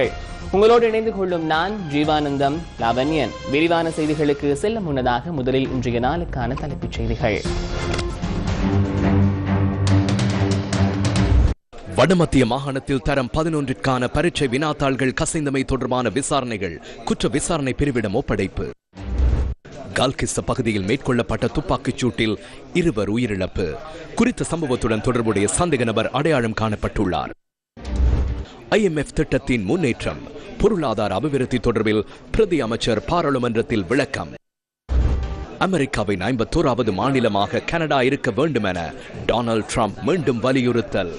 செய்திகள் உங்களோடு இணைந்து கொள்ளும் நான் ஜீவானந்தம் லாவண்யன். விரிவான செய்திகளுக்கு செல்ல முன்னதாக முதலில் இன்றைய நாளுக்கான தலைப்புச் செய்திகள். வடமத்திய மாகாணத்தில் தரம் பதினொன்றிற்கான பரீட்சை வினாத்தாள்கள் கசைந்தமை தொடர்பான விசாரணைகள் குற்ற விசாரணை பிரிவிடம் ஒப்படைப்பு. கால்கிஸ்த பகுதியில் மேற்கொள்ளப்பட்ட துப்பாக்கிச் சூட்டில் இருவர் உயிரிழப்பு. குறித்த சம்பவத்துடன் தொடர்புடைய சந்தேக நபர் அடையாளம் காணப்பட்டுள்ளார். ஐஎம்எஃப் திட்டத்தின் முன்னேற்றம் பொருளாதார அபிவிருத்தி தொடர்பில் பிரதி அமைச்சர் பாராளுமன்றத்தில் விளக்கம். அமெரிக்காவின் ஐம்பத்தோராவது மாநிலமாக கனடா இருக்க வேண்டும் என டொனால்ட் ட்ரம்ப் மீண்டும் வலியுறுத்தல்.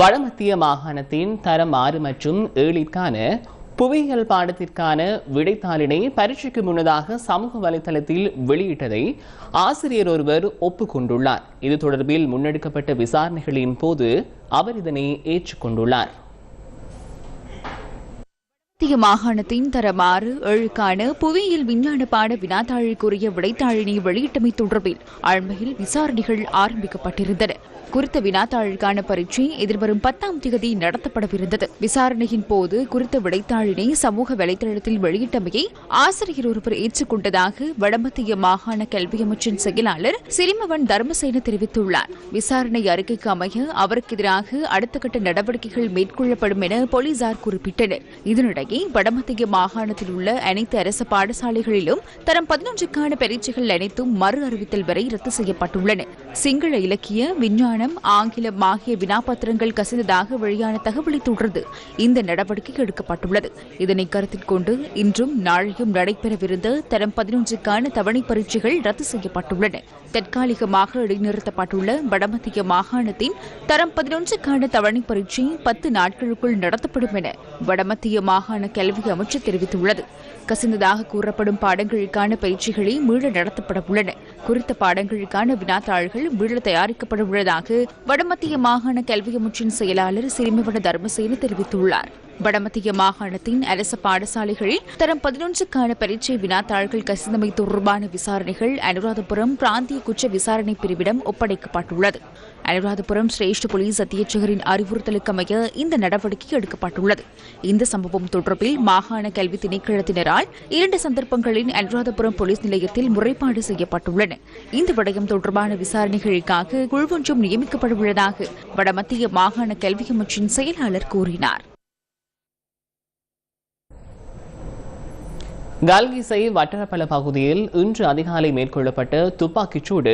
வடமத்திய மாகாணத்தின் தரம் ஆறு மற்றும் ஏழிற்கான புவியியல் பாடத்திற்கான விடைத்தாளினை பரீட்சைக்கு முன்னதாக சமூக வலைதளத்தில் வெளியிட்டதை ஆசிரியர் ஒருவர் ஒப்புக்கொண்டுள்ளார். இது தொடர்பில் முன்னெடுக்கப்பட்ட விசாரணைகளின் போது அவர் இதனை ஏற்றுக்கொண்டுள்ளார். மத்திய மாகாணத்தின் தரம் ஆறு ஏழுக்கான புவியியல் விஞ்ஞான பாட வினாத்தாளுக்குரிய விடைத்தாளினை வெளியிட்டமை தொடர்பில் அண்மையில் விசாரணைகள் ஆரம்பிக்கப்பட்டிருந்தன. குறித்த வினாத்தாளுக்கான பரீட்சை எதிர்வரும் பத்தாம் தேதி நடத்தப்படவிருந்தது. விசாரணையின் போது குறித்த விடைத்தாளினை சமூக வலைதளத்தில் வெளியிட்டமையை ஆசிரியர் ஒருவர் ஏற்றுக்கொண்டதாக வடமத்திய மாகாண கல்வி அமைச்சின் செயலாளர் சிறிமவன் தர்மசேன தெரிவித்துள்ளார். விசாரணை அறிக்கைக்கு அமைய அவருக்கு எதிராக அடுத்த கட்ட நடவடிக்கைகள் மேற்கொள்ளப்படும் என போலீசார் குறிப்பிட்டனர். இதனிடையே வடமத்திய மாகாணத்தில் உள்ள அனைத்து அரசு பாடசாலைகளிலும் தரம் பதினொன்றுக்கான பரீட்சைகள் அனைத்தும் மறு அறிவித்தல் வரை ரத்து செய்யப்பட்டுள்ளன. சிங்கள இலக்கிய விஞ்ஞான விஞ்ஞானம் ஆங்கிலம் ஆகிய வினாபத்திரங்கள் கசிந்ததாக வெளியான தகவலை தொடர்ந்து இந்த நடவடிக்கை எடுக்கப்பட்டுள்ளது. இதனை கருத்தில் கொண்டு இன்றும் நாளையும் நடைபெறவிருந்த தரம் பதினொன்றுக்கான தவணை பரீட்சைகள் ரத்து செய்யப்பட்டுள்ளன. தற்காலிகமாக இடைநிறுத்தப்பட்டுள்ள வடமத்திய மாகாணத்தின் தரம் பதினொன்றுக்கான தவணை பரீட்சை பத்து நாட்களுக்குள் நடத்தப்படும் என வடமத்திய மாகாண கல்வி அமைச்சர் தெரிவித்துள்ளது. கசிந்ததாக கூறப்படும் பாடங்களுக்கான பயிற்சிகளை மீள நடத்தப்பட உள்ளன. குறித்த பாடங்களுக்கான வினாத்தாள்கள் மீள தயாரிக்கப்பட உள்ளதாக வடமத்திய மாகாண கல்வி அமைச்சின் செயலாளர் சிறுமிவன தர்மசேன தெரிவித்துள்ளார். வடமத்திய மாகாணத்தின் அரசு பாடசாலைகளில் தரம் பதினொன்றுக்கான பரீட்சை வினாத்தாள்கள் கசிந்தமை தொடர்பான விசாரணைகள் அனுராதபுரம் பிராந்திய குற்ற விசாரணை பிரிவிடம் ஒப்படைக்கப்பட்டுள்ளது. அனுராதபுரம் சிரேஷ்ட போலீஸ் அத்தியட்சகரின் அறிவுறுத்தலுக்கமைய இந்த நடவடிக்கை எடுக்கப்பட்டுள்ளது. இந்த சம்பவம் தொடர்பில் மாகாண கல்வி திணைக்களத்தினரால் இரண்டு சந்தர்ப்பங்களில் அனுராதபுரம் போலீஸ் நிலையத்தில் முறைப்பாடு செய்யப்பட்டுள்ளன. இந்த விடயம் தொடர்பான விசாரணைகளுக்காக குழுவொன்றும் நியமிக்கப்படவுள்ளதாக வடமத்திய மாகாண கல்வி அமைச்சின் செயலாளர் கூறினார். கல்கிசை வட்டரப்பல பகுதியில் இன்று அதிகாலை மேற்கொள்ளப்பட்ட துப்பாக்கிச்சூடு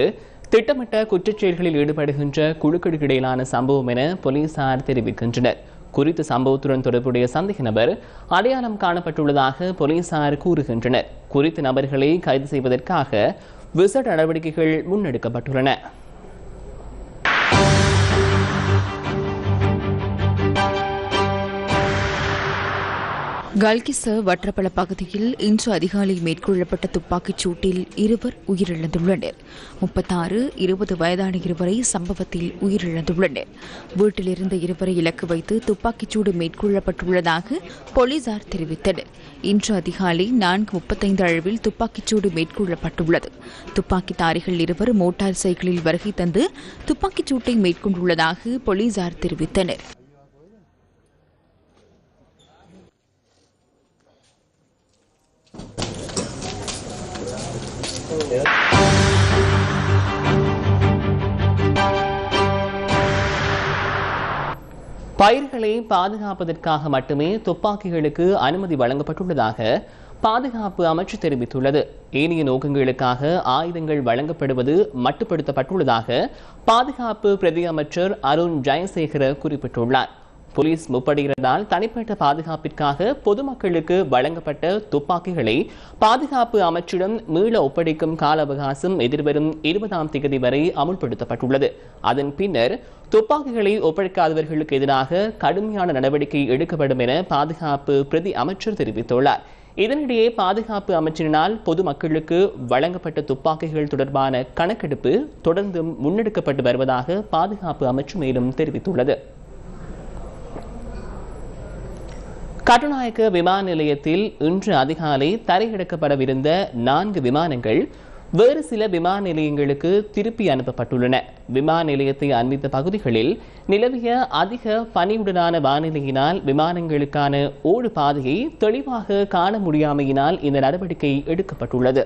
திட்டமிட்ட குற்றச்செயல்களில் ஈடுபடுகின்ற குழுக்களுக்கு இடையிலான சம்பவம் என போலீசார் தெரிவிக்கின்றனர். குறித்த சம்பவத்துடன் தொடர்புடைய சந்தேக நபர் அடையாளம் காணப்பட்டுள்ளதாக போலீசார் கூறுகின்றனர். குறித்த நபர்களை கைது செய்வதற்காக விசேட நடவடிக்கைகள் முன்னெடுக்கப்பட்டுள்ளன. கல்கிச வற்றப்பல பகுதியில் இன்று அதிகாலை மேற்கொள்ளப்பட்ட துப்பாக்கிச் சூட்டில் இருவர் உயிரிழந்துள்ளனர். முப்பத்தாறு இருபது வயதான இருவரை சம்பவத்தில் உயிரிழந்துள்ளனர். வீட்டில் இருந்த இருவரை இலக்கு வைத்து துப்பாக்கிச்சூடு மேற்கொள்ளப்பட்டுள்ளதாக போலீசார் தெரிவித்தனர். இன்று அதிகாலை நான்கு முப்பத்தைந்து அளவில் துப்பாக்கிச்சூடு மேற்கொள்ளப்பட்டுள்ளது. துப்பாக்கிதாரிகள் இருவர் மோட்டார் சைக்கிளில் வருகை தந்து துப்பாக்கிச் சூட்டை மேற்கொண்டுள்ளதாக போலீசார் தெரிவித்தனர். பயிர்களை பாதுகாப்பதற்காக மட்டுமே துப்பாக்கிகளுக்கு அனுமதி வழங்கப்பட்டுள்ளதாக பாதுகாப்பு அமைச்சு தெரிவித்துள்ளது. ஏனைய நோக்கங்களுக்காக ஆயுதங்கள் வழங்கப்படுவது மட்டுப்படுத்தப்பட்டுள்ளதாக பாதுகாப்பு பிரதி அமைச்சர் அருண் ஜெயசேகர குறிப்பிட்டுள்ளார். போலீஸ் முப்படையினரால் தனிப்பட்ட பாதுகாப்பிற்காக பொதுமக்களுக்கு வழங்கப்பட்ட துப்பாக்கிகளை பாதுகாப்பு அமைச்சிடம் மீள ஒப்படைக்கும் கால அவகாசம் எதிர்வரும் இருபதாம் தேதி வரை அமுல்படுத்தப்பட்டுள்ளது. அதன் பின்னர் துப்பாக்கிகளை ஒப்படைக்காதவர்களுக்கு எதிராக கடுமையான நடவடிக்கை எடுக்கப்படும் என பாதுகாப்பு பிரதி அமைச்சர் தெரிவித்துள்ளார். இதனிடையே பாதுகாப்பு அமைச்சரினால் பொதுமக்களுக்கு வழங்கப்பட்ட துப்பாக்கிகள் தொடர்பான கணக்கெடுப்பு தொடர்ந்து முன்னெடுக்கப்பட்டு வருவதாக பாதுகாப்பு அமைச்சு மேலும் தெரிவித்துள்ளது. கட்டுநாயக்க விமான நிலையத்தில் இன்று அதிகாலை தரையிறக்கப்படவிருந்த நான்கு விமானங்கள் வேறு சில விமான நிலையங்களுக்கு திருப்பி அனுப்பப்பட்டுள்ளன. விமான நிலையத்தை அண்மித்த பகுதிகளில் நிலவிய அதிக பனியுடனான வானிலையினால் விமானங்களுக்கான ஓடு பாதையை தெளிவாக காண முடியாமையினால் இந்த நடவடிக்கை எடுக்கப்பட்டுள்ளது.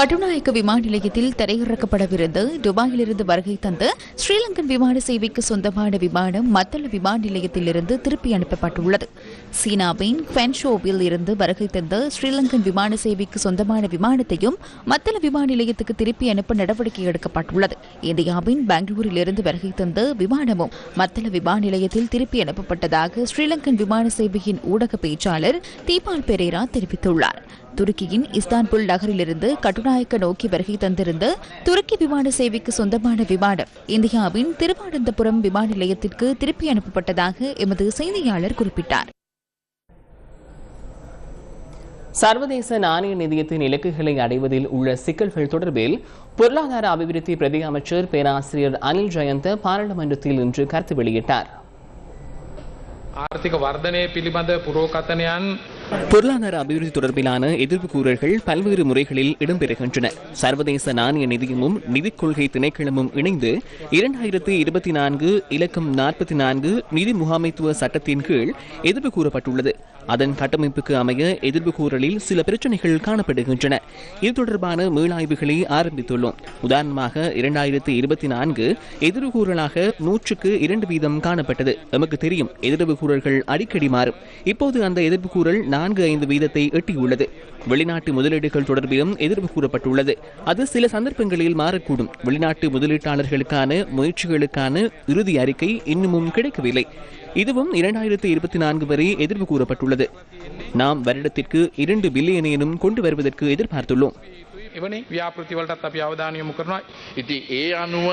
கட்டுநாயக்க விமான நிலையத்தில் தரையிறக்கப்படவிருந்து துபாயிலிருந்து வருகை தந்த ஸ்ரீலங்கன் விமான சேவைக்கு சொந்தமான விமானம் மத்தள விமான நிலையத்திலிருந்து திருப்பி அனுப்பப்பட்டுள்ளது. சீனாவின் ஃபென்ஷோவில் இருந்து வருகை தந்த ஸ்ரீலங்கன் விமான சேவைக்கு சொந்தமான விமானத்தையும் மத்தள விமான நிலையத்துக்கு திருப்பி அனுப்ப நடவடிக்கை எடுக்கப்பட்டுள்ளது. இந்தியாவின் பெங்களூரில் இருந்து வருகை தந்த விமானமும் மத்தள விமான நிலையத்தில் திருப்பி அனுப்பப்பட்டதாக ஸ்ரீலங்கன் விமான சேவையின் ஊடக பேச்சாளர் தீபால் பெரேரா தெரிவித்துள்ளார். துருக்கியின் இஸ்தான்புல் நகரிலிருந்து கட்டுநாயக்க நோக்கி வருகை தந்திருந்த துருக்கி விமான சேவைக்கு சொந்தமான விமானம் இந்தியாவின் திருவானந்தபுரம் விமான நிலையத்திற்கு திருப்பி அனுப்பப்பட்டதாக எமது செய்தியாளர் குறிப்பிட்டார். சர்வதேச நாணய நிதியத்தின் இலக்குகளை அடைவதில் உள்ள சிக்கல்கள் தொடர்பில் பொருளாதார அபிவிருத்தி பிரதி அமைச்சர் பேராசிரியர் அனில் ஜெயந்த பாராளுமன்றத்தில் இன்று கருத்து வெளியிட்டார். ஆர்த்திக வர்தனை பிலிபந்த புரோகத்தனையான் பொருளாதார அபிவிருத்தி தொடர்பிலான எதிர்ப்பு கூறல்கள் பல்வேறு முறைகளில் இடம்பெறுகின்றன. சர்வதேச நாணய நிதியமும் நிதிக் கொள்கை திணைக்களமும் இணைந்து இரண்டாயிரத்தி இருபத்தி நான்கு இலக்கம் நாற்பத்தி நான்கு நிதி முகாமைத்துவ சட்டத்தின் கீழ் எதிர்ப்பு கூறப்பட்டுள்ளது. அதன் கட்டமைப்புக்கு அமைய எதிர்ப்பு கூறலில் சில பிரச்சனைகள் காணப்படுகின்றன. இது தொடர்பான மீளாய்வுகளை ஆரம்பித்துள்ளோம். உதாரணமாக இரண்டாயிரத்து இருபத்தி நான்கு எதிர்ப்பு கூறலாக நூற்றுக்கு இரண்டு வீதம் காணப்பட்டது. நமக்கு தெரியும் எதிர்ப்பு கூறல்கள் அடிக்கடி மாறும். இப்போது அந்த எதிர்ப்பு கூறல் நான்கு ஐந்து வீதத்தை எட்டியுள்ளது. வெளிநாட்டு முதலீடுகள் தொடர்பிலும் எதிர்ப்பு கூறப்பட்டுள்ளது. அது சில சந்தர்ப்பங்களில் மாறக்கூடும். வெளிநாட்டு முதலீட்டாளர்களுக்கான முயற்சிகளுக்கான இறுதி அறிக்கை இன்னமும் கிடைக்கவில்லை. இதுவும் இரண்டாயிரத்து இருபத்தி நான்கு வரை எதிர்ப்பு கூறப்பட்டுள்ளது. நாம் வருடத்திற்கு இரண்டு பில்லியனையும் கொண்டு வருவதற்கு எதிர்பார்த்துள்ளோம். එවනි ව්‍යාපෘතිවලටත් අපි අවධානය යොමු කරනවා ඉති ඒ අනුව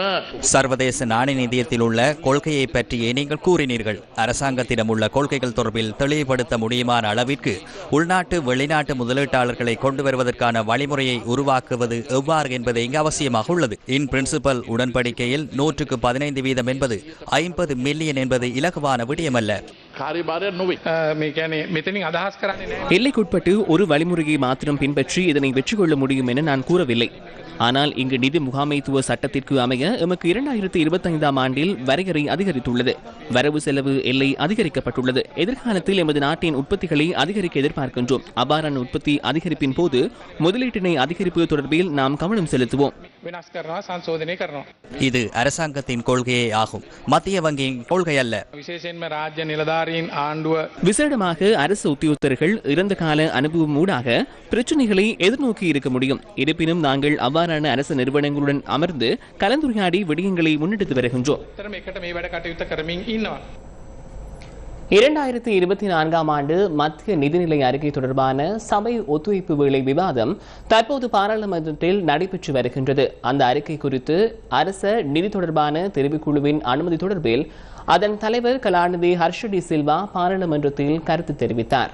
சர்வதேச நாணய நிதியத்தில் உள்ள கொள்கையை பற்றியே நீங்கள் கூறினீர்கள் அரசாங்கத்திடம் உள்ள கொள்கைகள் தொடர்பில் தெளிவுபடுத்த முடியுமான அளவிற்கு உள்நாட்டு வெளிநாட்டு முதலீட்டாளர்களை கொண்டு வருவதற்கான வழிமுறையை உருவாக்குவது எவ்வாறு என்பது இங்கு அவசியமாக உள்ளது இன் பிரின்சிபல் உடன்படிக்கையில் நூற்றுக்கு பதினைந்து வீதம் என்பது ஐம்பது மில்லியன் என்பது இலகுவான விடயமல்ல කාරිභාරයක් නොවේ. අ, මේ කියන්නේ මෙතනින් අදහස් කරන්නේ නෑ எல்லைக்குட்பட்டு ஒரு வழிமுறையை மாத்திரம் பின்பற்றி இதனை வெற்றி கொள்ள முடியும் என நான் கூறவில்லை ஆனால் இங்கு நிதி முகாமைத்துவ சட்டத்திற்கு அமைய எமக்கு இரண்டாயிரத்தி இருபத்தைந்தாம் ஆண்டில் வரையறை அதிகரித்துள்ளது. வரவு செலவு எல்லை அதிகரிக்கப்பட்டுள்ளது. எதிர்காலத்தில் எமது நாட்டின் உற்பத்திகளை அதிகரிக்க எதிர்பார்க்கின்றோம். அபாரான உற்பத்தி அதிகரிப்பின் போது முதலீட்டினை அதிகரிப்பு தொடர்பில் நாம் கவனம் செலுத்துவோம். இது அரசாங்கத்தின் கொள்கையே ஆகும். மத்திய வங்கியின் கொள்கை அல்ல. விசேடமாக அரசு உத்தியோகத்தர்கள் இறந்த கால அனுபவம் ஊடாக பிரச்சனைகளை எதிர்நோக்கி இருக்க முடியும். இருப்பினும் நாங்கள் அவ்வாறு பெரும்பாலான அரசு நிறுவனங்களுடன் அமர்ந்து கலந்துரையாடி விடயங்களை முன்னெடுத்து வருகின்றோம். இரண்டாயிரத்தி இருபத்தி நான்காம் ஆண்டு மத்திய நிதிநிலை அறிக்கை தொடர்பான சபை ஒத்துழைப்பு வேலை விவாதம் தற்போது பாராளுமன்றத்தில் நடைபெற்று வருகின்றது. அந்த அறிக்கை குறித்து அரச நிதி தொடர்பான தெரிவுக்குழுவின் அனுமதி தொடர்பில் அதன் தலைவர் கலாநிதி ஹர்ஷடி சில்வா பாராளுமன்றத்தில் கருத்து தெரிவித்தார்.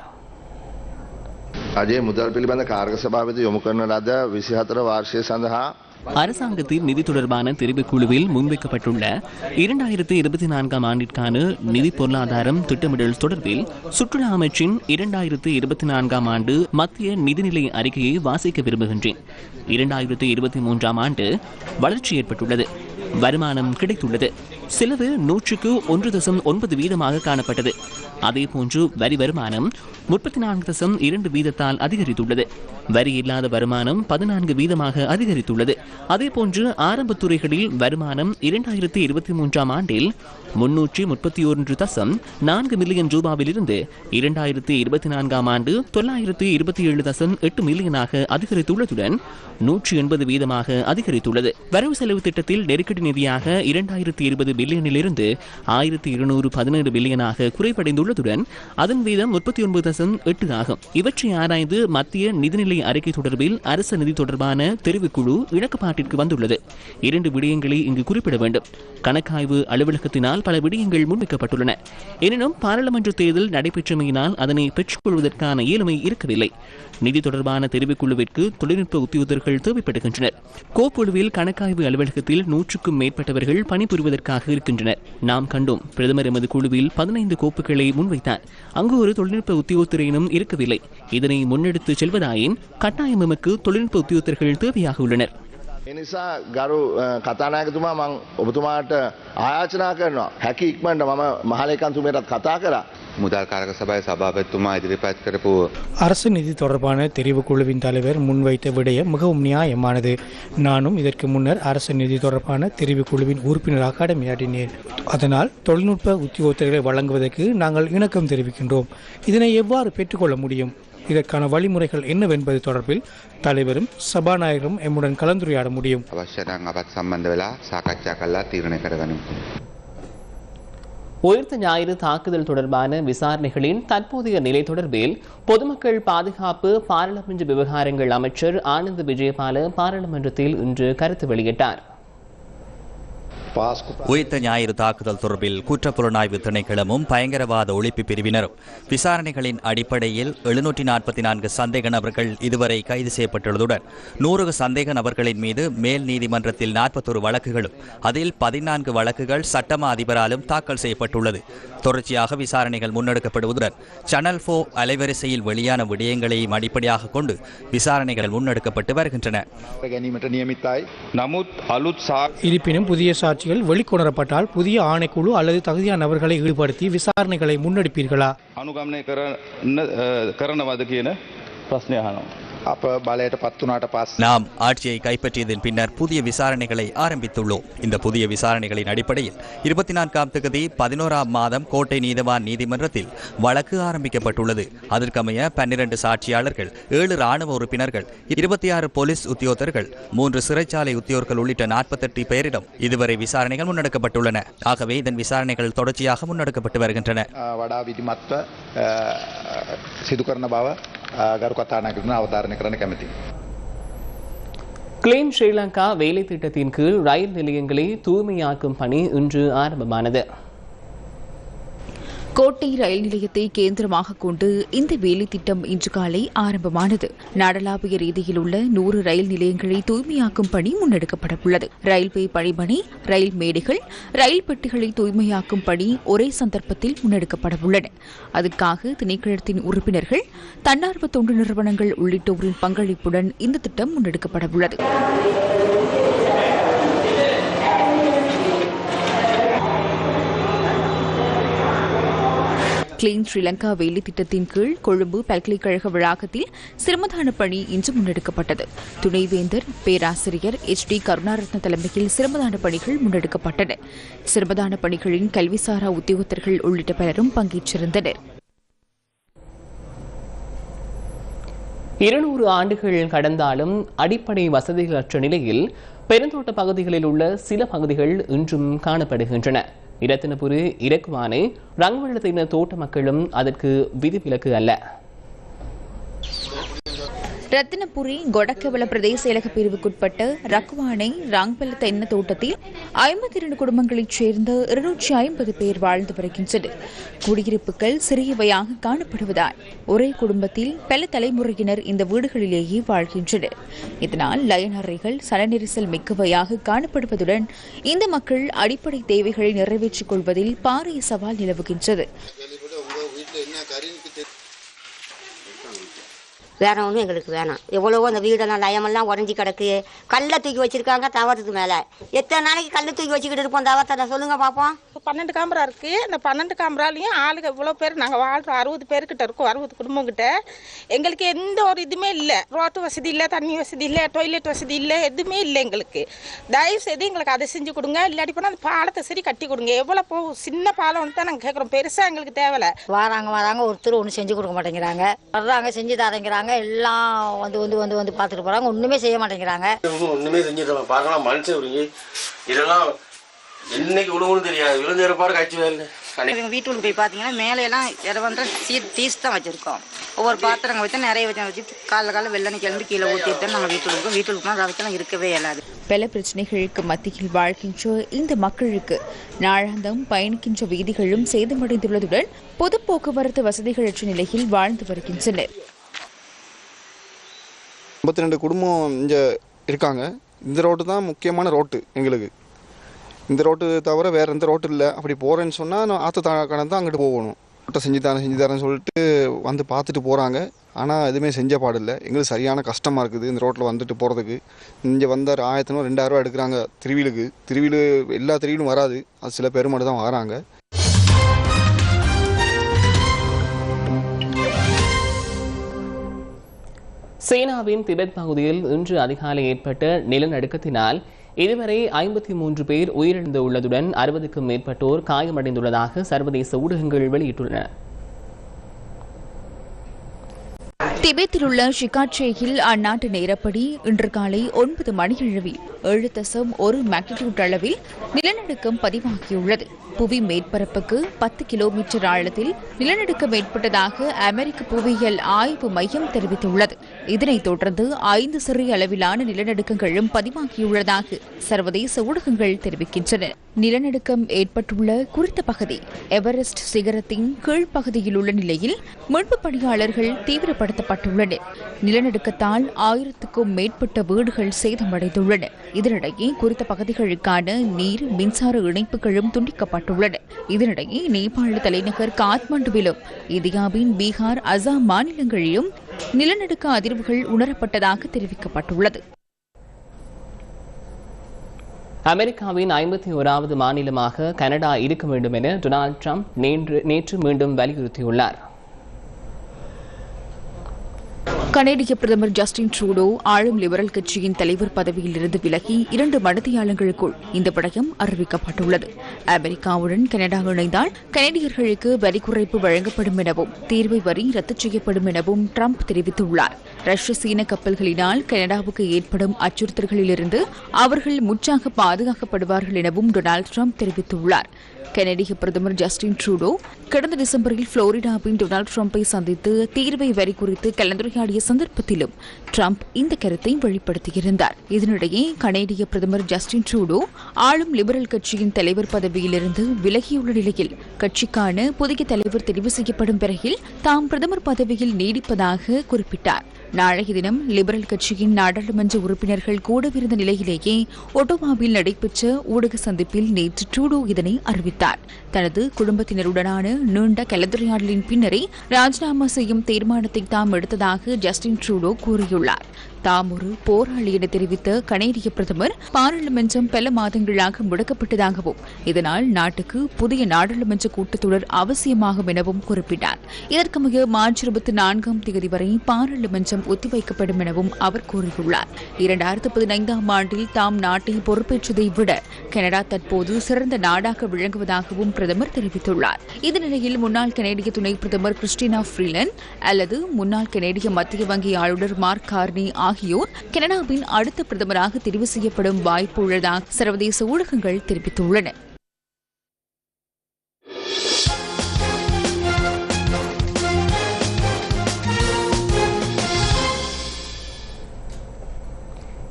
රජයේ මුදල් පිළිබඳ කාර්ක සභාවද යොමු කරන ලද විසිහතර වාර්ෂය සඳහා அரசாங்கத்தின் நிதி தொடர்பான தெரிவுக்குழுவில் முன்வைக்கப்பட்டுள்ள இரண்டாயிரத்தி இருபத்தி நான்காம் ஆண்டிற்கான நிதி பொருளாதாரம் திட்டமிடல் தொடர்பில் சுற்றுலா அமைச்சின் இரண்டாயிரத்தி இருபத்தி நான்காம் ஆண்டு மத்திய நிதிநிலை அறிக்கையை வாசிக்க விரும்புகின்றேன் இரண்டாயிரத்தி இருபத்தி மூன்றாம் ஆண்டு வளர்ச்சி ஏற்பட்டுள்ளது வருமானம் கிடைத்துள்ளது செலவு நூற்றுக்கு ஒன்று தசம் ஒன்பது வீதமாக காணப்பட்டது அதேபோன்று வரி வருமானம் முப்பத்தி நான்கு தசம் இரண்டு வீதத்தால் அதிகரித்துள்ளது. வரி இல்லாத வருமானம் பதினான்கு வீதமாக அதிகரித்துள்ளது. அதேபோன்று ஆரம்ப துறைகளில் வருமானம் இரண்டாயிரத்தி இருபத்தி மூன்றாம் ஆண்டில் முன்னூற்றி முப்பத்தி ஒன்று தசம் நான்கு மில்லியன் ரூபாவிலிருந்து இரண்டாயிரத்தி இருபத்தி நான்காம் ஆண்டு தொள்ளாயிரத்தி இருபத்தி ஏழு தசம் எட்டு மில்லியனாக அதிகரித்துள்ளதுடன் நூற்றி எண்பது வீதமாக அதிகரித்துள்ளது. வரவு செலவு திட்டத்தில் நெருக்கடி நிதியாக இரண்டாயிரத்தி இருபது பில்லியனிலிருந்து ஆயிரத்தி இருநூறு பதினேழு பில்லியனாக குறைவடைந்துள்ளது. உள்ளதுடன் அதன் வீதம் முப்பத்தி ஒன்பது தசம் எட்டு ஆகும். இவற்றை ஆராய்ந்து மத்திய நிதிநிலை அறிக்கை தொடர்பில் அரசு நிதி தொடர்பான தெரிவுக்குழு இணக்கப்பாட்டிற்கு வந்துள்ளது. இரண்டு விடயங்களை இங்கு குறிப்பிட வேண்டும். கணக்காய்வு அலுவலகத்தினால் பல விடயங்கள் முன்வைக்கப்பட்டுள்ளன. எனினும் பாராளுமன்ற தேர்தல் நடைபெற்றமையினால் அதனை பெற்றுக்கொள்வதற்கான இயலுமை இருக்கவில்லை. நிதி தொடர்பான தெரிவுக்குழுவிற்கு தொழில்நுட்ப உத்தியோகர்கள் தேவைப்படுகின்றனர். கோப்புழுவில் கணக்காய்வு அலுவலகத்தில் நூற்றுக்கும் மேற்பட்டவர்கள் பணிபுரிவதற்காக இருக்கின்றனர். நாம் கண்டோம் பிரதமர் எமது குழுவில் பதினைந்து கோப்புகளை முன்வைத்தார். அங்கு ஒரு தொழில்நுட்ப உத்தியோகத்தரையினும் இருக்கவில்லை. இதனை முன்னெடுத்து செல்வதாயின் கட்டாயம் எமக்கு தொழில்நுட்ப உத்தியோகத்தர்கள் தேவையாக உள்ளனர். එනිසා ගරු අ, කතානායකතුමා මං ඔබතුමාට ආයාචනා කරනවා හැකි ඉක්මට මම මහලේකන්තුමයටත් කතා කරා මුදල් කාරක සභයි සභාපත්තුමා ඉදිරිපත් කරපු அரசு நிதி தொடர்பான தெரிவுக்குழுவின் தலைவர் முன்வைத்த விடயம் மிகவும் நியாயமானது நானும் இதற்கு முன்னர் அரசு நிதி தொடர்பான தெரிவுக்குழுவின் உறுப்பினராக கடமையாற்றினேன் அதனால் தொழில்நுட்ப உத்தியோகத்தர்களை வழங்குவதற்கு நாங்கள் இணக்கம் தெரிவிக்கின்றோம் இதனை எவ்வாறு பெற்றுக்கொள்ள முடியும் இதற்கான வழிமுறைகள் என்னவென்பது தொடர்பில் தலைவரும் சபாநாயகரும் எம்முடன் கலந்துரையாட முடியும். உயிர்த்த ஞாயிறு தாக்குதல் தொடர்பான விசாரணைகளின் தற்போதைய நிலை தொடர்பில் பொதுமக்கள் பாதுகாப்பு பாராளுமன்ற விவகாரங்கள் அமைச்சர் ஆனந்த் விஜயபால பாராளுமன்றத்தில் இன்று கருத்து வெளியிட்டார். உயிர்த்த ஞாயிறு தாக்குதல் தொடர்பில் குற்றப்புலனாய்வு திணைக்களமும் பயங்கரவாத ஒழிப்பு பிரிவினரும். விசாரணைகளின் அடிப்படையில் எழுநூற்றி நாற்பத்தி நான்கு சந்தேக நபர்கள் இதுவரை கைது செய்யப்பட்டுள்ளதுடன் நூறு சந்தேக நபர்களின் மீது மேல் நீதிமன்றத்தில் நாற்பத்தொரு வழக்குகளும் அதில் பதினான்கு வழக்குகள் சட்டமா அதிபராலும் தாக்கல் செய்யப்பட்டுள்ளது. தொடர்ச்சியாக விசாரணைகள் முன்னெடுக்கப்படுவதுடன் சனல் ஃபோ அலைவரிசையில் வெளியான விடயங்களையும் அடிப்படையாக கொண்டு விசாரணைகள் முன்னெடுக்கப்பட்டு வருகின்றன. இருப்பினும் புதிய சாட்சி குற்றச்சாட்டுகள் வெளிக்கொணரப்பட்டால் புதிய ஆணைக்குழு அல்லது தகுதியான நபர்களை ஈடுபடுத்தி விசாரணைகளை முன்னெடுப்பீர்களா? அனுகாமனை கரணவாதுக்கு என பிரச்சனையானோம் அப்ப பலயட்டப்பத்து நாட்ட பாஸ் நாம் ஆட்சியை கைப்பற்றியதன் பின்னர் புதிய விசாரணைகளை ஆரம்பித்துள்ளோம். இந்த புதிய விசாரணைகளின் அடிப்படையில் இருபத்தி நான்காம் தேதி பதினோராம் மாதம் கோட்டை நீதவான் நீதிமன்றத்தில் வழக்கு ஆரம்பிக்கப்பட்டுள்ளது. அதற்கமைய பன்னிரண்டு சாட்சியாளர்கள் ஏழு ராணுவ உறுப்பினர்கள் இருபத்தி ஆறு போலீஸ் உத்தியோகர்கள் மூன்று சிறைச்சாலை உத்தியோகர்கள் உள்ளிட்ட நாற்பத்தெட்டு பேரிடம் இதுவரை விசாரணைகள் முன்னெடுக்கப்பட்டுள்ளன. ஆகவே இதன் விசாரணைகள் தொடர்ச்சியாக முன்னெடுக்கப்பட்டு வருகின்றன. வடா விதிமத்த சிதுகர்ணபாவ ගරු කතානායකතුමා අවධාරණය කරන්න කැමති. கிளீன் ஸ்ரீலங்கா வேலை திட்டத்தின் கீழ் ரயில் நிலையங்களை தூய்மையாக்கும் பணி இன்று ஆரம்பமானது கோட்டை ரயில் நிலையத்தை கேந்திரமாக கொண்டு இந்த வேலை திட்டம் இன்று காலை ஆரம்பமானது. நாடளாவிய ரீதியில் உள்ள நூறு ரயில் நிலையங்களை தூய்மையாக்கும் பணி முன்னெடுக்கப்பட உள்ளது ரயில்வே பணிமனை ரயில் மேடைகள் ரயில் பெட்டிகளை தூய்மையாக்கும் பணி ஒரே சந்தர்ப்பத்தில் முன்னெடுக்கப்பட உள்ளன அதுக்காக திணைக்களத்தின் உறுப்பினர்கள் தன்னார்வ தொண்டு நிறுவனங்கள் உள்ளிட்டோரின் பங்களிப்புடன் இந்த திட்டம் முன்னெடுக்கப்பட உள்ளது கிளீன் ஸ்ரீலங்கா வேலி திட்டத்தின் கீழ் கொழும்பு பல்கலைக்கழக வளாகத்தில் சிரமதான பணி இன்று முன்னெடுக்கப்பட்டது. துணைவேந்தர் பேராசிரியர் எச் டி கருணாரத்ன தலைமையில் சிரமதான பணிகள் முன்னெடுக்கப்பட்டன. சிரமதான பணிகளின் கல்விசாரா உத்தியோகத்தர்கள் உள்ளிட்ட பலரும் பங்கேற்றிருந்தனர். இருநூறு ஆண்டுகள் கடந்தாலும் அடிப்படை வசதிகளற்ற நிலையில் பெருந்தோட்ட பகுதிகளில் உள்ள சில பகுதிகள் இன்றும் காணப்படுகின்றன. இரத்தினபுரி இறக்குவானை ரங்கவள்ளத்தின தோட்ட மக்களும் அதற்கு விதிவிலக்கு அல்ல. ரத்தினபுரி கொடக்கவள பிரதேச செயலக பிரிவுக்குட்பட்ட ரக்குவானை ராங்பல தென்ன தோட்டத்தில் ஐம்பத்தி இரண்டு குடும்பங்களைச் சேர்ந்த இருநூற்றி ஐம்பது பேர் வாழ்ந்து வருகின்றனர். குடியிருப்புகள் சிறியவையாக காணப்படுவதால் ஒரே குடும்பத்தில் பல தலைமுறையினர் இந்த வீடுகளிலேயே வாழ்கின்றனர். இதனால் லயன் அறைகள் சலநெரிசல் மிக்கவையாக காணப்படுவதுடன் இந்த மக்கள் அடிப்படை தேவைகளை நிறைவேற்றிக் கொள்வதில் பாரிய சவால் நிலவுகின்றது. வேற ஒன்றும் எங்களுக்கு வேணாம். எவ்வளவோ அந்த வீடெல்லாம் லயமெல்லாம் உடஞ்சி கிடக்கு. கல்லை தூக்கி வச்சிருக்காங்க தவறதுக்கு மேலே. எத்தனை நாளைக்கு கல் தூக்கி வச்சுக்கிட்டு இருப்போம் தவறத்தை சொல்லுங்க பார்ப்போம் பன்னெண்டு காமரா இருக்கு. இந்த பன்னெண்டு காமராலையும் ஆளுங்க இவ்வளோ பேர் நாங்கள் வாழ்றோம் அறுபது பேர்கிட்ட இருக்கோம் அறுபது குடும்பம் கிட்ட எங்களுக்கு எந்த ஒரு இதுவுமே இல்லை. ரோட்டு வசதி இல்லை தண்ணி வசதி இல்லை டாய்லெட் வசதி இல்லை எதுவுமே இல்லை எங்களுக்கு. தயவு செய்து எங்களுக்கு அதை செஞ்சு கொடுங்க. இல்லாட்டி போனால் அந்த பாலத்தை சரி கட்டி கொடுங்க. எவ்வளோ போகும் சின்ன பாலம் வந்து தான் நாங்கள் கேட்குறோம் பெருசாக எங்களுக்கு தேவையில்ல வராங்க வராங்க ஒருத்தர் ஒன்றும் செஞ்சு கொடுக்க மாட்டேங்கிறாங்க. வர்றாங்க செஞ்சு தரங்கிறாங்க. எல்லாம் வந்து வந்து வந்து வந்து பார்த்துட்டு போகிறாங்க ஒன்றுமே செய்ய மாட்டேங்கிறாங்க. ஒண்ணுமே செஞ்சிருக்க பார்க்கலாம் மனுஷன் இதெல்லாம் என்னைக்கு விழுவுன்னு தெரியாது. விழுந்து பாரு காய்ச்சி வேலை எங்கள் வீட்டுக்கு போய் பார்த்தீங்கன்னா மேலே எல்லாம் இரவன்ற சீட் டீஸ் தான் வச்சுருக்கோம். ஒவ்வொரு பாத்திரங்க வச்சு நிறைய வச்சு வச்சு காலைல காலைல வெள்ளனை கிளம்பி கீழே ஊற்றிட்டு தான் நாங்கள் வீட்டுக்கு இருக்கோம் வீட்டுக்கு போனால் ரவைக்கெல்லாம் இருக்கவே இயலாது. பல பிரச்சனைகளுக்கு மத்தியில் வாழ்கின்ற இந்த மக்களுக்கு நாளாந்தம் பயணிக்கின்ற வீதிகளும் சேதமடைந்துள்ளதுடன் பொது போக்குவரத்து வசதிகளற்ற நிலையில் வாழ்ந்து வருகின்றனர். ஐம்பத்தி ரெண்டு குடும்பம் இங்கே இருக்காங்க. இந்த ரோட்டு தான் முக்கியமான ரோட்டு எங்களுக்கு. இந்த ரோட்டு தவிர வேறு எந்த ரோட்டு இல்லை. அப்படி போகிறேன்னு சொன்னால் நான் ஆற்று கடந்து அங்கிட்டு போகணும். ரோட்டை செஞ்சு தரேன் செஞ்சு தரேன்னு சொல்லிட்டு வந்து பார்த்துட்டு போகிறாங்க ஆனால் எதுவுமே செஞ்ச பாடில்லை எங்களுக்கு சரியான கஷ்டமாக இருக்குது இந்த ரோட்டில் வந்துட்டு போகிறதுக்கு இங்கே வந்தார் ஆயிரத்தினூறு ரெண்டாயிரரூவா எடுக்கிறாங்க திருவிலுக்கு. திருவிழு எல்லா திருவிலும் வராது. அது சில பேர் மட்டும் தான் வராங்க. சீனாவின் திபெத் பகுதியில் இன்று அதிகாலை ஏற்பட்ட நிலநடுக்கத்தினால் இதுவரை ஐம்பத்தி மூன்று பேர் உயிரிழந்துள்ளதுடன் அறுபதுக்கும் மேற்பட்டோர் காயமடைந்துள்ளதாக சர்வதேச ஊடகங்கள் வெளியிட்டுள்ளன. திபெத்தில் உள்ள ஷிகாட்சேயில் அந்நாட்டு நேரப்படி இன்று காலை ஒன்பது மணியளவில் ஏழு தசம் ஒரு மேக்னிடியூட் அளவில் நிலநடுக்கம் பதிவாகியுள்ளது. புவி மேற்பரப்புக்கு பத்து கிலோமீட்டர் ஆழத்தில் நிலநடுக்கம் ஏற்பட்டதாக அமெரிக்க புவியியல் ஆய்வு மையம் தெரிவித்துள்ளது. இதனைத் தொடர்ந்து ஐந்து சிறிய அளவிலான நிலநடுக்கங்களும் பதிவாகியுள்ளதாக சர்வதேச ஊடகங்கள் தெரிவிக்கின்றன. நிலநடுக்கம் ஏற்பட்டுள்ள குறித்த பகுதி எவரெஸ்ட் சிகரத்தின் கீழ்ப்பகுதியில் உள்ள நிலையில் மீட்பு பணியாளர்கள் தீவிரப்படுத்தப்பட்டுள்ளனர். நிலநடுக்கத்தால் ஆயிரத்துக்கும் மேற்பட்ட வீடுகள் சேதமடைந்துள்ளன. இதனிடையே குறித்த பகுதிகளுக்கான நீர் மின்சார இணைப்புகளும் துண்டிக்கப்பட்டுள்ளன. இதனிடையே நேபாள தலைநகர் காத்மாண்டுவிலும் இந்தியாவின் பீகார் அசாம் மாநிலங்களிலும் நிலநடுக்க அதிர்வுகள் உணரப்பட்டதாக தெரிவிக்கப்பட்டுள்ளது. அமெரிக்காவின் ஐம்பத்தி ஓராவது மாநிலமாக கனடா இருக்க வேண்டும் என டொனால்ட் ட்ரம்ப் நேற்று நேற்று மீண்டும் வலியுறுத்தியுள்ளார். கனேடிய பிரதமர் ஜஸ்டின் ட்ரூடோ ஆளும் லிபரல் கட்சியின் தலைவர் பதவியில் இருந்து விலகி இரண்டு மணித்தியாலங்களுக்குள் இந்த விடயம் அறிவிக்கப்பட்டுள்ளது. அமெரிக்காவுடன் கனடா இணைந்தால் கனடியர்களுக்கு வரி குறைப்பு வழங்கப்படும் எனவும் தீர்வை வரி ரத்து செய்யப்படும் எனவும் ட்ரம்ப் தெரிவித்துள்ளார். ரஷ்ய சீன கப்பல்களினால் கனடாவுக்கு ஏற்படும் அச்சுறுத்தல்களிலிருந்து அவர்கள் முற்றாக பாதுகாக்கப்படுவார்கள் எனவும் டொனால்டு ட்ரம்ப் தெரிவித்துள்ளார். கனடிய பிரதமர் ஜஸ்டின் ட்ரூடோ கடந்த டிசம்பரில் புளோரிடாவின் டொனால்டு ட்ரம்பை சந்தித்து தீர்வை வரி குறித்து கலந்துரையாடிய சந்தர்ப்பத்திலும் ட்ரம்ப் இந்த கருத்தை வெளிப்படுத்தியிருந்தார். இதனிடையே கனேடிய பிரதமர் ஜஸ்டின் ட்ரூடோ ஆளும் லிபரல் கட்சியின் தலைவர் பதவியிலிருந்து விலகியுள்ள நிலையில் கட்சிக்கான புதிய தலைவர் தெரிவு செய்யப்படும் பிறகில் தாம் பிரதமர் பதவியில் நீடிப்பதாக குறிப்பிட்டார். நாளைய தினம் லிபரல் கட்சியின் நாடாளுமன்ற உறுப்பினர்கள் கூடவிருந்த நிலையிலேயே ஒட்டோவாவில் நடைபெற்ற ஊடக சந்திப்பில் நேற்று ட்ரூடோ இதனை அறிவித்தார். தனது குடும்பத்தினருடனான நீண்ட கலந்துரையாடலின் பின்னரே ராஜினாமா செய்யும் தீர்மானத்தை தாம் எடுத்ததாக ஜஸ்டின் ட்ரூடோ கூறியுள்ளார். தாம் ஒரு போராளி என தெரிவித்த கனேடிய பிரதமர் பாராளுமன்றம் பல மாதங்களாக முடக்கப்பட்டதாகவும் இதனால் நாட்டுக்கு புதிய நாடாளுமன்ற கூட்டத்தொடர் அவசியமாகும் எனவும் குறிப்பிட்டார். இதற்கமைய மார்ச் இருபத்தி நான்காம் தேதி வரை பாராளுமன்றம் ஒத்திவைக்கப்படும் எனவும் அவர் கூறியுள்ளார். இரண்டாயிரத்து பதினைந்தாம் ஆண்டில் தாம் நாட்டில் பொறுப்பேற்றதை விட கனடா தற்போது சிறந்த நாடாக விளங்குவதாகவும் பிரதமர் தெரிவித்துள்ளார். இந்த நிலையில் முன்னாள் கனேடிய துணை பிரதமர் கிறிஸ்டினா ஃப்ரீலன் அல்லது முன்னாள் கனேடிய மத்திய வங்கி ஆளுநர் மார்க் கார்னி ஆகியோர் கனடாவின் அடுத்த பிரதமராக தெரிவு செய்யப்படும் வாய்ப்பு உள்ளதாக சர்வதேச ஊடகங்கள் தெரிவித்துள்ளன.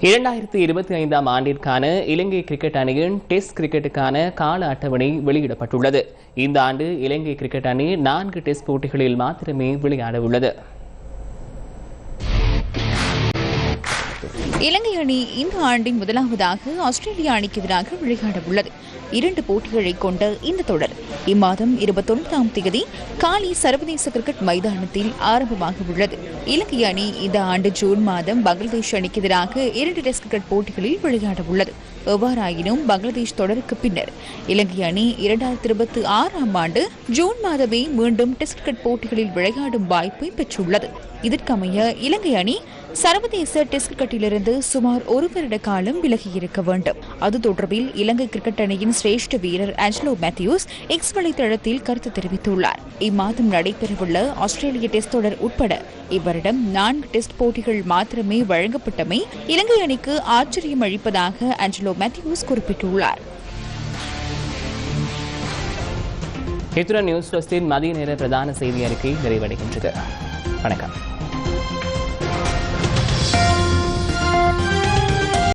இரண்டாயிரத்தி இருபத்தி ஐந்தாம் ஆண்டிற்கான இலங்கை கிரிக்கெட் அணியின் டெஸ்ட் கிரிக்கெட்டுக்கான கால அட்டவணை வெளியிடப்பட்டுள்ளது. இந்த ஆண்டு இலங்கை கிரிக்கெட் அணி நான்கு டெஸ்ட் போட்டிகளில் மாத்திரமே விளையாட உள்ளது இலங்கை அணி இந்த ஆண்டின் முதலாவதாக ஆஸ்திரேலியா அணிக்கு எதிராக விளையாட உள்ளது இரண்டு போட்டிகளை கொண்ட இந்த தொடர் இம்மாதம் இருபத்தொன்பதாம் தேதி காலி சர்வதேச கிரிக்கெட் மைதானத்தில் ஆரம்பமாக உள்ளது இலங்கை அணி இந்த ஆண்டு ஜூன் மாதம் பங்களாதேஷ் அணிக்கு எதிராக இரண்டு டெஸ்ட் கிரிக்கெட் போட்டிகளில் விளையாட உள்ளது எவ்வாறாயினும் பங்களாதேஷ் தொடருக்கு பின்னர். இலங்கை அணி இரண்டாயிரத்தி இருபத்தி ஆறாம் ஆண்டு ஜூன் மாதமே மீண்டும் டெஸ்ட் கிரிக்கெட் போட்டிகளில் விளையாடும் வாய்ப்பை பெற்றுள்ளது. இதற்கமைய இலங்கை அணி சர்வதேச டெஸ்ட் கிரிக்கெட்டிலிருந்து சுமார் ஒரு வருட காலம் விலகியிருக்க வேண்டும். அது தொடர்பில் இலங்கை கிரிக்கெட் அணியின் சிரேஷ்ட வீரர் ஆஞ்சலோ மேத்யூஸ் எக்ஸ் வலைதளத்தில் கருத்து தெரிவித்துள்ளார். இம்மாதம் நடைபெறவுள்ள ஆஸ்திரேலிய டெஸ்ட் தொடர் உட்பட இவ்வருடம் நான்கு டெஸ்ட் போட்டிகள் மாத்திரமே வழங்கப்பட்டமை இலங்கை அணிக்கு ஆச்சரியம் அளிப்பதாக ஆஞ்சலோ மேத்யூஸ் குறிப்பிட்டுள்ளார். இத்துடன் நியூஸ் ஃபர்ஸ்டின் மதிய நேர பிரதான செய்தி அறிக்கை நிறைவடைகின்றது. வணக்கம்.